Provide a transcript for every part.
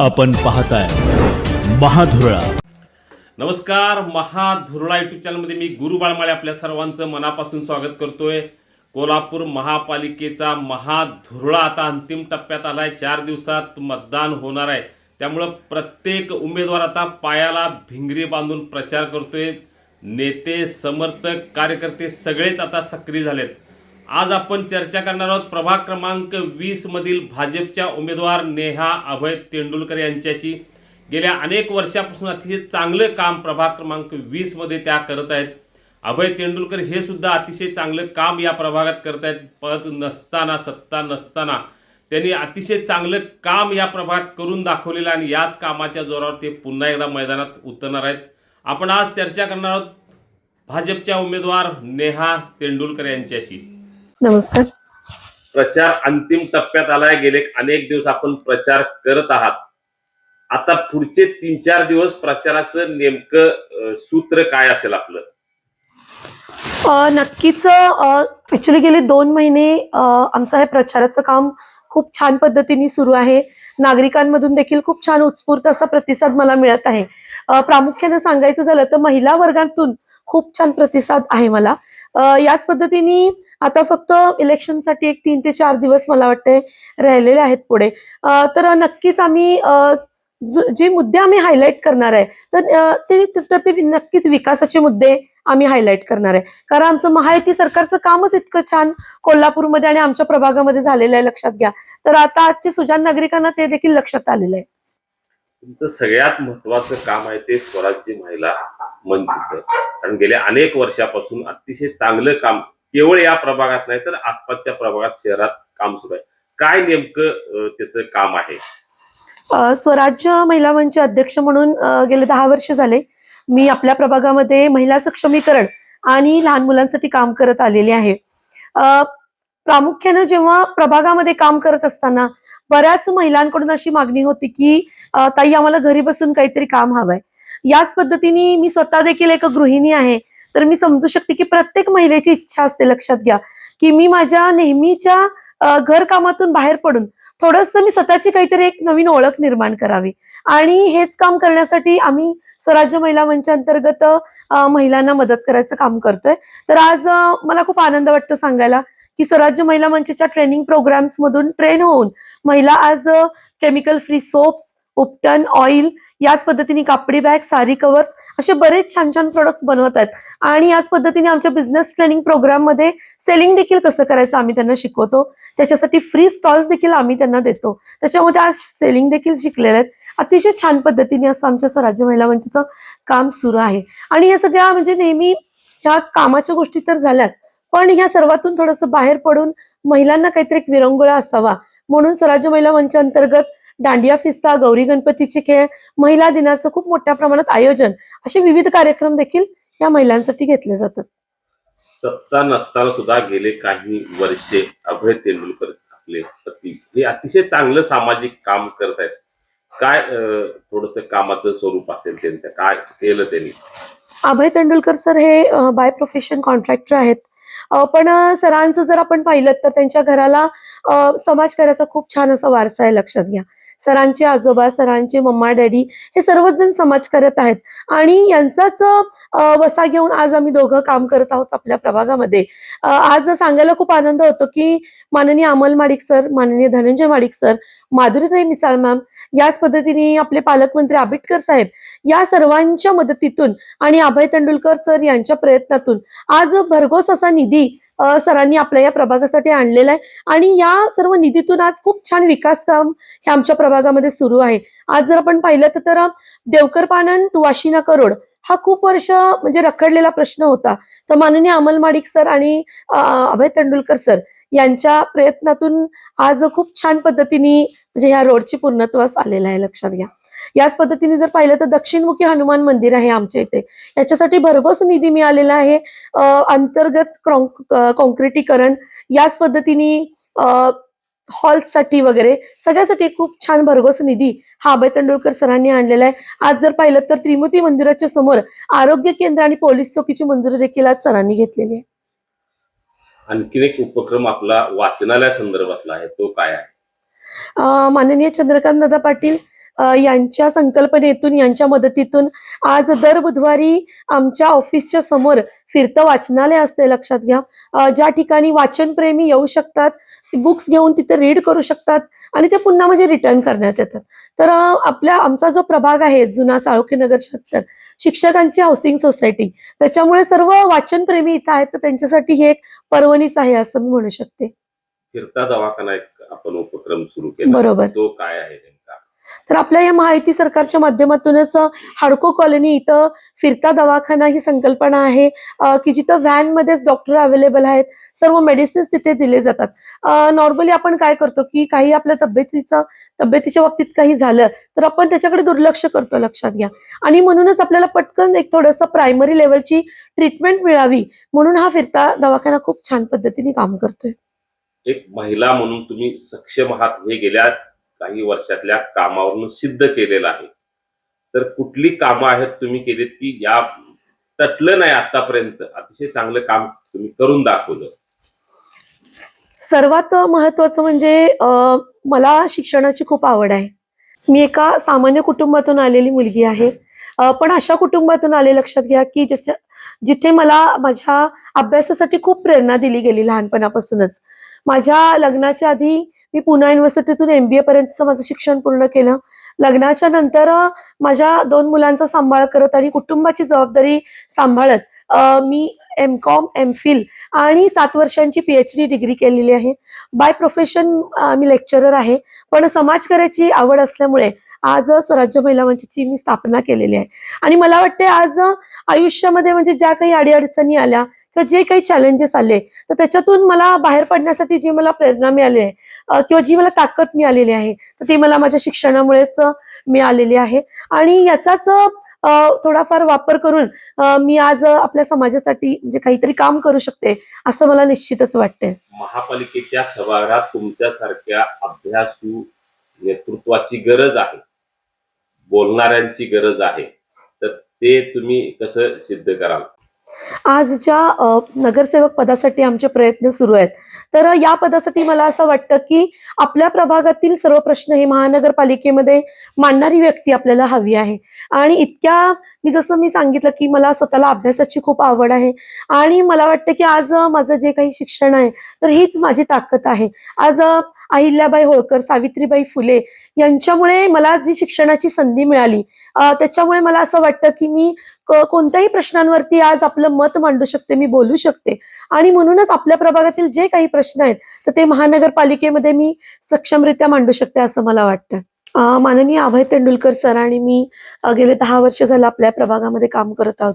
आपण पाहताय महाधुरळा. नमस्कार महाधुरळा युट्यूब चॅनलमध्ये मी गुरु बाळमाळे आपल्या सर्वांचं मनापासून स्वागत करतोय. कोल्हापूर महापालिकेचा महाधुरळा आता अंतिम टप्प्यात आलाय. चार दिवसात मतदान होणार आहे. त्यामुळं प्रत्येक उमेदवार आता पायाला भिंगरी बांधून प्रचार करतोय. नेते समर्थक कार्यकर्ते सगळेच आता सक्रिय झालेत. आज आपण चर्चा करणार आहोत प्रभाग क्रमांक वीस मधील भाजपच्या उमेदवार नेहा अभय तेंडुलकर यांच्याशी. गेल्या अनेक वर्षापासून अतिशय चांगलं काम प्रभाग क्रमांक वीसमध्ये त्या करत आहेत. अभय तेंडुलकर हे सुद्धा अतिशय चांगलं काम या प्रभागात करत आहेत. पद नसताना सत्ता नसताना त्यांनी अतिशय चांगलं काम या प्रभागात करून दाखवलेलं आहे आणि याच कामाच्या जोरावर ते पुन्हा एकदा मैदानात उतरणार आहेत. आपण आज चर्चा करणार आहोत भाजपच्या उमेदवार नेहा तेंडुलकर यांच्याशी. नमस्कार. प्रचार अंतिम टप्प्यात आलाय. गेले अनेक दिवस आपण प्रचार करत आहात. आता पुढचे तीन चार दिवस प्रचाराचं नेमकं सूत्र काय असेल आपलं? नक्कीच ऍक्च्युली गेले दोन महिने आमचं हे प्रचाराचं काम खूप छान पद्धतीने सुरू आहे. नागरिकांमधून देखील खूप छान उत्स्फूर्त असा प्रतिसाद मला मिळत आहे. प्रामुख्याने सांगायचं झालं तर महिला वर्गातून खूप छान प्रतिसाद आहे मला. याच पद्धतीने आता फक्त इलेक्शनसाठी एक तीन ते चार दिवस मला वाटते राहिलेले आहेत पुढे. तर नक्कीच आम्ही जे मुद्दे आम्ही हायलाईट करणार आहे तर ते तर ते नक्कीच विकासाचे मुद्दे आम्ही हायलाईट करणार आहे. कारण आमचं महायुती सरकारचं कामच इतकं छान कोल्हापूरमध्ये आणि आमच्या प्रभागामध्ये झालेलं आहे लक्षात घ्या. तर आता आजचे सुजान नागरिकांना ते देखील लक्षात आलेलं आहे. तुमचं सगळ्यात महत्वाचं काम आहे ते स्वराज्य महिला मंचचं. कारण गेल्या अनेक वर्षापासून अतिशय चांगलं काम केवळ या प्रभागात नाही तर आसपासच्या प्रभागात शहरात काम सुरू आहे. काय नेमकं त्याचं काम आहे? स्वराज्य महिला मंच अध्यक्ष म्हणून गेले दहा वर्ष झाले. मी आपल्या प्रभागामध्ये महिला सक्षमीकरण आणि लहान मुलांसाठी काम करत आलेले आहे. प्रामुख्यानं जेव्हा प्रभागामध्ये काम करत असताना बऱ्याच महिलांकडून अशी मागणी होती की ताई आम्हाला घरी बसून काहीतरी काम हवंय. याच पद्धतीने मी स्वतः देखील एक गृहिणी आहे. तर मी समजू शकते की प्रत्येक महिलेची इच्छा असते लक्षात घ्या. की मी माझ्या नेहमीच्या घरकामातून बाहेर पडून थोडस मी स्वतःची काहीतरी एक नवीन ओळख निर्माण करावी. आणि हेच काम करण्यासाठी आम्ही स्वराज्य महिला मंच अंतर्गत महिलांना मदत करायचं काम करतोय. तर आज मला खूप आनंद वाटतो सांगायला. की स्वराज्य महिला मंचच्या ट्रेनिंग प्रोग्राम्स मधून ट्रेन होऊन महिला आज केमिकल फ्री सोप्स उपटन ऑइल याच पद्धतीने कापडी बॅग सारी कवर्स असे बरेच छान छान प्रोडक्ट्स बनवत आहेत. आणि याच पद्धतीने आमच्या बिझनेस ट्रेनिंग प्रोग्राममध्ये सेलिंग देखील कसं करायचं आम्ही त्यांना शिकवतो. त्याच्यासाठी फ्री स्टॉल्स देखील आम्ही त्यांना देतो. त्याच्यामध्ये आज सेलिंग देखील शिकलेले आहेत. अतिशय छान पद्धतीने असं आमच्या स्वराज्य महिला मंचचं काम सुरू आहे. आणि या सगळ्या म्हणजे नेहमी ह्या कामाच्या गोष्टी तर झाल्यात पण ह्या सर्वातून थोडंसं बाहेर पडून महिलांना काहीतरी एक विरंगुळा असावा. म्हणून स्वराज्य महिला मंच अंतर्गत दांडिया फिस्ता गौरी गणपतीचे खेळ महिला दिनाचं खूप मोठ्या प्रमाणात आयोजन असे विविध कार्यक्रम देखील या महिलांसाठी घेतले जातात. सत्ता नसताना सुद्धा गेले काही वर्षे अभय तेंडुलकर आपले पती. हे अतिशय चांगलं सामाजिक काम करत आहेत. काय थोडस कामाचं स्वरूप असेल त्यांचं? काय केलं त्यांनी? अभय तेंडुलकर सर हे बाय प्रोफेशन कॉन्ट्रॅक्टर आहेत. पण सरांचं जर आपण पाहिलं तर त्यांच्या घराला समाज समाजकार्याचा खूप छान असा वारसा आहे लक्षात घ्या. सरांचे आजोबा सरांचे मम्मा डॅडी हे सर्वच जण समाजकार्यात आहेत. आणि यांचाच वसा घेऊन आज आम्ही दोघं काम करत आहोत आपल्या प्रभागामध्ये. आज सांगायला खूप आनंद होतो की माननीय अमल माडिक सर माननीय धनंजय माडिक सर माधुरीताई मिसाळ मॅम याच पद्धतीने आपले पालकमंत्री आंबेडकर साहेब या सर्वांच्या मदतीतून आणि अभय तेंडुलकर सर यांच्या प्रयत्नातून आज भरघोस असा निधी सरांनी आपल्या या प्रभागासाठी आणलेला आहे. आणि या सर्व निधीतून आज खूप छान विकास काम हे आमच्या प्रभागामध्ये सुरू आहे. आज जर आपण पाहिलं तर- देवकर पानन वाशिना करोड हा खूप वर्ष म्हणजे रखडलेला प्रश्न होता. तर माननीय अमल माडिक सर आणि अभय तेंडुलकर सर यांच्या प्रयत्नातून आज खूप छान पद्धतीने म्हणजे ह्या रोडची पूर्णत्वास आलेला आहे लक्षात घ्या. याच पद्धतीने जर पाहिलं तर दक्षिणमुखी हनुमान मंदिर आहे आमच्या इथे. याच्यासाठी भरघोस निधी मिळालेला आहे. अंतर्गत कॉन्क्रिटीकरण याच पद्धतीने हॉल्ससाठी वगैरे सगळ्यासाठी खूप छान भरघोस निधी हा अभय तेंडुलकर सरांनी आणलेला आहे. आज जर पाहिलं तर त्रिमूर्ती मंदिराच्या समोर आरोग्य केंद्र आणि पोलीस चौकीची मंजुरी देखील आज सरांनी घेतलेली आहे आणखीन एक उपक्रम आपला वाचनालया संदर्भातला आहे तो काय आहे? माननीय चंद्रकांत दादा पाटील यांच्या संकल्पनेतून यांच्या मदतीतून आज दर बुधवारी आमच्या ऑफिसच्या समोर फिरतं वाचनालय असते लक्षात घ्या. ज्या ठिकाणी वाचनप्रेमी येऊ शकतात बुक्स घेऊन तिथे रीड करू शकतात आणि ते पुन्हा म्हणजे रिटर्न करण्यात येतात. तर आपल्या आमचा जो प्रभाग आहे जुना साळुखे नगर शहात्तर शिक्षकांची हाऊसिंग सोसायटी त्याच्यामुळे सर्व वाचनप्रेमी इथं आहेत तर त्यांच्यासाठी हे एक पर्वणीच आहे असं मी म्हणू शकते. फिरता दवाखाना एक आपण उपक्रम सुरू केला. बरोबर. तो काय आहे तर आपल्या या महायुती सरकारच्या माध्यमातूनच हाडको कॉलनी इथं फिरता दवाखाना ही संकल्पना आहे की जिथं व्हॅन मध्येच डॉक्टर अवेलेबल आहेत सर्व मेडिसिन्स तिथे दिले जातात. नॉर्मली आपण काय करतो की काही आपल्या तब्येतीचं तब्येतीच्या बाबतीत काही झालं तर आपण त्याच्याकडे दुर्लक्ष करतो लक्षात घ्या. आणि म्हणूनच आपल्याला पटकन एक थोडंसं प्रायमरी लेवलची ट्रीटमेंट मिळावी म्हणून हा फिरता दवाखाना खूप छान पद्धतीने काम करतोय. एक महिला म्हणून तुम्ही सक्षम आहात हे गेल्या काही वर्षातल्या कामावरून सिद्ध केलेलं आहे. तर कुठली कामं आहेत तुम्ही केलीत की या तटलं नाही आतापर्यंत? अतिशय चांगलं काम तुम्ही करून दाखवलं. सर्वात महत्वाचं म्हणजे मला शिक्षणाची खूप आवड आहे. मी एका सामान्य कुटुंबातून आलेली मुलगी आहे. पण अशा कुटुंबातून आले लक्षात घ्या की जिथे मला माझ्या अभ्यासासाठी खूप प्रेरणा दिली गेली लहानपणापासूनच. माझ्या लग्नाच्या आधी मी पुणे युनिव्हर्सिटीतून एम बी ए पर्यंतचं माझं शिक्षण पूर्ण केलं. लग्नाच्या नंतर माझ्या दोन मुलांचा सांभाळ करत आणि कुटुंबाची जबाबदारी सांभाळत मी एम कॉम एम फिल आणि सात वर्षांची पीएच डी डिग्री केलेली आहे. बाय प्रोफेशन मी लेक्चरर आहे. पण समाजकार्याची आवड असल्यामुळे आज स्वराज्य महिला मंचची मी स्थापना केलेली आहे. आणि मला वाटते आज आयुष्यामध्ये म्हणजे ज्या काही अडीअडचणी आल्या किंवा जे काही चॅलेंजेस आले तर त्याच्यातून मला बाहेर पडण्यासाठी जी मला प्रेरणा मिळाली आहे किंवा जी मला ताकद मिळालेली आहे तर ती मला माझ्या शिक्षणामुळेच मिळालेली आहे. आणि याचाच थोडाफार वापर करून मी आज आपल्या समाजासाठी म्हणजे काहीतरी काम करू शकते असं मला निश्चितच वाटतंय. महापालिकेच्या सभागृहात तुमच्यासारख्या अभ्यासू नेतृत्वाची गरज आहे. बोलणाऱ्यांची गरज आहे. तर ते तुम्ही कसं सिद्ध कराल? आज ज्या नगरसेवक पदासाठी आमचे प्रयत्न सुरू आहेत. तर या पदासाठी मला असं वाटतं की आपल्या प्रभागातील सर्व प्रश्न हे महानगरपालिकेमध्ये मांडणारी व्यक्ती आपल्याला हवी आहे. आणि इतक्या मी जसं मी सांगितलं की मला स्वतःला अभ्यासाची खूप आवड आहे. आणि मला वाटतं की आज माझं जे काही शिक्षण आहे तर हीच माझी ताकद आहे. आज अहिल्याबाई होळकर सावित्रीबाई फुले यांच्यामुळे मला जी शिक्षणाची संधी मिळाली त्याच्यामुळे मला असं वाटतं की मी कोणत्याही प्रश्नांवरती आज आपलं मत मांडू शकते मी बोलू शकते. आणि म्हणूनच आपल्या प्रभागातील जे काही प्रश्न आहेत तर ते महानगरपालिकेमध्ये मी सक्षमरित्या मांडू शकते असं मला वाटतं. माननीय अभय तेंडुलकर सर आणि मी गेले दहा वर्ष झालं आपल्या प्रभागामध्ये काम करत आहोत.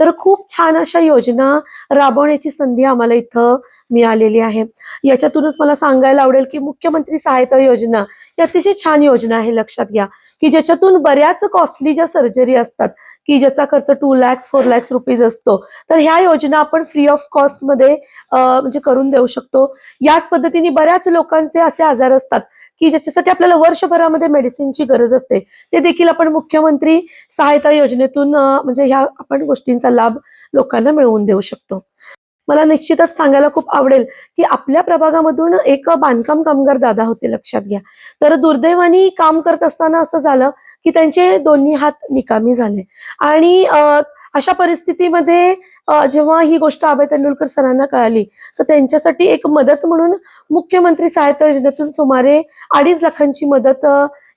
तर खूप छान अशा योजना राबवण्याची संधी आम्हाला इथं मिळालेली आहे. याच्यातूनच मला सांगायला आवडेल की मुख्यमंत्री सहायता योजना ही अतिशय छान योजना आहे लक्षात घ्या. की ज्याच्यातून बऱ्याच कॉस्टली ज्या सर्जरी असतात की ज्याचा खर्च two lakhs four lakhs rupees असतो तर ह्या योजना आपण फ्री ऑफ कॉस्टमध्ये म्हणजे करून देऊ शकतो. याच पद्धतीने बऱ्याच लोकांचे असे आजार असतात की ज्याच्यासाठी आपल्याला वर्षभरामध्ये मेडिसिनची गरज असते. ते देखील आपण मुख्यमंत्री सहायता योजनेतून म्हणजे ह्या आपण गोष्टींचा लाभ लोकांना मिळवून देऊ शकतो. मला निश्चितच सांगायला खूप आवडेल की आपल्या प्रभागामधून एक बांधकाम कामगार दादा होते लक्षात घ्या. तर दुर्दैवानी काम करत असताना असं झालं की त्यांचे दोन्ही हात निकामी झाले. आणि अशा परिस्थितीमध्ये जेव्हा ही गोष्ट अभय तेंडुलकर सरांना कळाली तर त्यांच्यासाठी एक मदत म्हणून मुख्यमंत्री सहायता योजनेतून सुमारे अडीच लाखांची मदत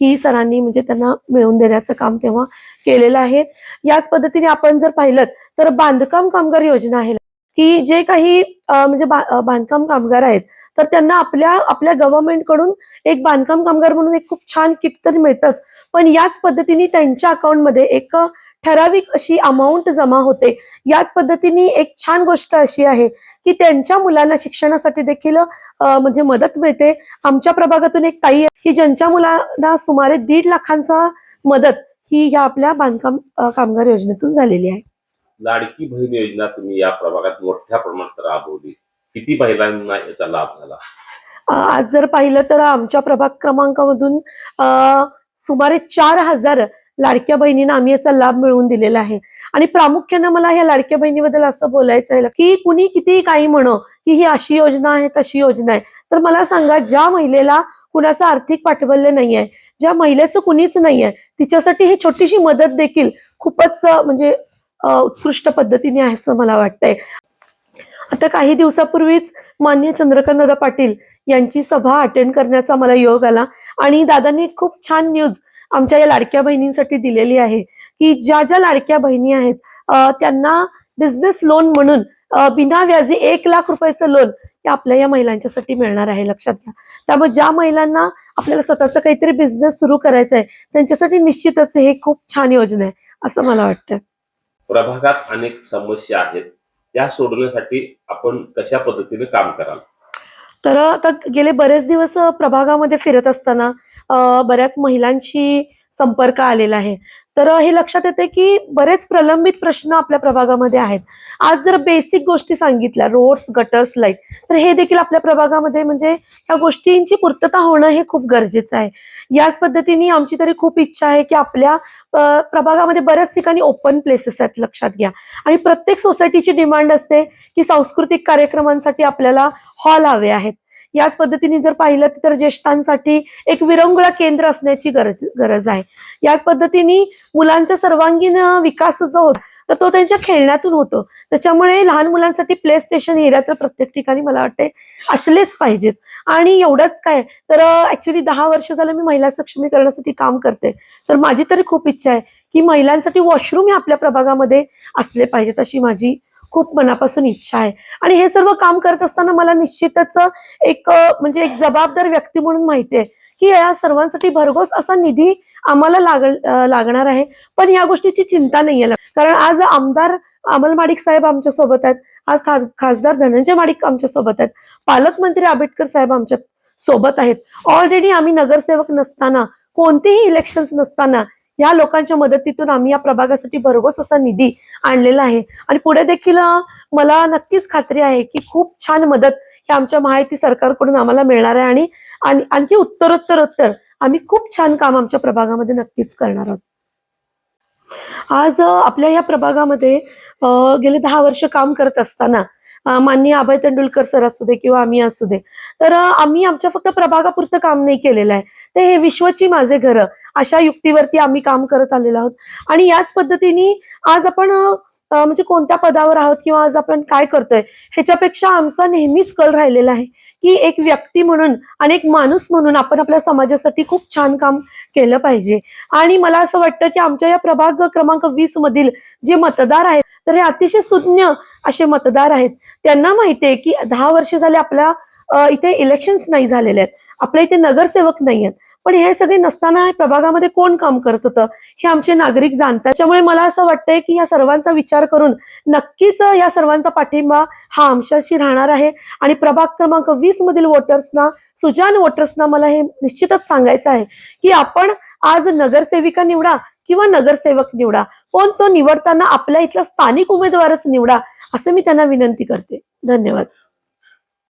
ही सरांनी म्हणजे त्यांना मिळवून देण्याचं काम तेव्हा केलेलं आहे. याच पद्धतीने आपण जर पाहिलं तर बांधकाम कामगार योजना आहे. की जे काही म्हणजे बांधकाम कामगार आहेत तर त्यांना आपल्या आपल्या गव्हर्नमेंटकडून एक बांधकाम कामगार म्हणून एक खूप छान किट तर मिळतात. पण याच पद्धतीने त्यांच्या अकाउंटमध्ये एक ठराविक अशी अमाऊंट जमा होते. याच पद्धतीने एक छान गोष्ट अशी आहे की त्यांच्या मुलांना शिक्षणासाठी देखील म्हणजे मदत मिळते. आमच्या प्रभागातून एक ताई आहे की ज्यांच्या मुलांना सुमारे दीड लाखांचा मदत ही ह्या आपल्या बांधकाम कामगार योजनेतून झालेली आहे. लाडकी बहीण योजना तुम्ही या प्रभागात मोठ्या प्रमाणात राबवली. किती महिलांना याचा लाभ झाला? आज जर पाहिलं तर आमच्या प्रभाग क्रमांकामधून सुमारे चार हजार लाडक्या बहिणींना आम्ही याचा लाभ मिळवून दिलेला आहे. आणि प्रामुख्यानं मला ह्या लाडक्या बहिणीबद्दल असं बोलायचं आहे की कुणी कितीही काही म्हणो की ही अशी योजना आहे तशी योजना आहे. तर मला सांगा ज्या महिलेला कुणाचं आर्थिक पाठबल्य नाही आहे ज्या महिलेचं कुणीच नाही आहे तिच्यासाठी ही छोटीशी मदत देखील खूपच म्हणजे उत्कृष्ट पद्धतीने आहे असं मला वाटतंय. आता काही दिवसापूर्वीच मान्य चंद्रकांत दादा पाटील यांची सभा अटेंड करण्याचा मला योग आला आणि दादांनी खूप छान न्यूज आमच्या या लाडक्या बहिणींसाठी दिलेली आहे की ज्या ज्या लाडक्या बहिणी आहेत त्यांना बिझनेस लोन म्हणून बिना व्याजी एक लाख रुपयाचं लोन हे आपल्या या महिलांच्यासाठी मिळणार आहे. लक्षात घ्या. त्यामुळे ज्या महिलांना आपल्याला स्वतःचा काहीतरी बिझनेस सुरू करायचा आहे त्यांच्यासाठी निश्चितच हे खूप छान योजना आहे असं मला वाटतं प्रभागात अनेक समस्या आहेत. त्या सोडवण्यासाठी आपण कशा पद्धतीने काम कराल? तर आता गेले बरेच दिवस प्रभागामध्ये फिरत असताना बऱ्याच महिलांशी संपर्क आलेला आहे. तर हे लक्षात येते की बरेच प्रलंबित प्रश्न आपल्या प्रभागामध्ये आहेत. आज जर बेसिक गोष्टी सांगितल्या रोड्स गटर्स लाइट तर हे देखील आपल्या प्रभागामध्ये म्हणजे ह्या गोष्टींची पूर्तता होणं हे खूप गरजेचं आहे. याच पद्धतीने आमची तरी खूप इच्छा आहे की आपल्या प्रभागामध्ये बऱ्याच ठिकाणी ओपन प्लेसेस आहेत लक्षात घ्या. आणि प्रत्येक सोसायटीची डिमांड असते की सांस्कृतिक कार्यक्रमांसाठी आपल्याला हॉल हवे आहेत. याच पद्धतीने जर पाहिलं तर ज्येष्ठांसाठी एक विरंगुळा केंद्र असण्याची गरज गरज आहे. याच पद्धतीने मुलांचा सर्वांगीण विकास जो होतो तर तो त्यांच्या खेळण्यातून होतो. त्याच्यामुळे लहान मुलांसाठी प्ले स्टेशन एरिया तर प्रत्येक ठिकाणी मला वाटते असलेच पाहिजेत. आणि एवढंच काय तर ऍक्च्युली दहा वर्ष झालं मी महिला सक्षमीकरणासाठी काम करते. तर माझी तरी खूप इच्छा आहे की महिलांसाठी वॉशरूम हे आपल्या प्रभागामध्ये असले पाहिजेत अशी माझी खूप मनापासून इच्छा आहे. आणि हे सर्व काम करत असताना मला निश्चितच एक म्हणजे एक जबाबदार व्यक्ती म्हणून माहिती आहे की या सर्वांसाठी भरघोस असा निधी आम्हाला लाग लागणार आहे. पण या गोष्टीची चिंता नाही आहे कारण आज आमदार अमल माडिक साहेब आमच्यासोबत आहेत. आज खासदार धनंजय माडिक आमच्यासोबत आहेत. पालकमंत्री आंबेडकर साहेब आमच्यासोबत आहेत. ऑलरेडी आम्ही नगरसेवक नसताना कोणतेही इलेक्शन्स नसताना या लोकांच्या मदतीतून आम्ही या प्रभागासाठी भरघोस असा निधी आणलेला आहे. आणि पुढे देखील मला नक्कीच खात्री आहे की खूप छान मदत ही आमच्या माहिती सरकारकडून आम्हाला मिळणार आहे आणि आणखी उत्तरोत्तर उत्तर आम्ही खूप छान काम आमच्या प्रभागामध्ये नक्कीच करणार आहोत. आज आपल्या या प्रभागामध्ये गेले दहा वर्ष काम करत असताना माननीय अभय तेंडुलकर सर असू दे किंवा आम्ही असू दे. तर आम्ही आमच्या फक्त प्रभागापुरतं काम नाही केलेलं आहे. ते हे विश्वची माझे घर. अशा युक्तीवरती आम्ही काम करत आलेलो आहोत. आणि याच पद्धतीने आज आपण म्हणजे कोणत्या पदावर आहोत किंवा आज आपण काय करतोय ह्याच्यापेक्षा आमचा नेहमीच कल राहिलेला आहे की एक व्यक्ती म्हणून आणि एक माणूस म्हणून आपण आपल्या समाजासाठी खूप छान काम केलं पाहिजे. आणि मला असं वाटतं की आमच्या या प्रभाग क्रमांक वीस मधील जे मतदार आहेत तर हे अतिशय सुज्ञ असे मतदार आहेत. त्यांना माहिती आहे की दहा वर्ष झाले आपल्या इथे इलेक्शन्स नाही झालेले आहेत. आपल्या इथे नगरसेवक नाही आहेत पण हे सगळे नसताना प्रभागामध्ये कोण काम करत होतं? हे आमचे नागरिक जाणतात. त्याच्यामुळे मला असं वाटतंय की या सर्वांचा विचार करून नक्कीच या सर्वांचा पाठिंबा हा आमच्याशी राहणार आहे. आणि प्रभाग क्रमांक वीस मधील वोटर्सना सुजान वोटर्सना मला हे निश्चितच सांगायचं आहे की आपण आज नगरसेविका निवडा किंवा नगरसेवक निवडा. पण तो निवडताना आपल्या इथला स्थानिक उमेदवारच निवडा असं मी त्यांना विनंती करते. धन्यवाद.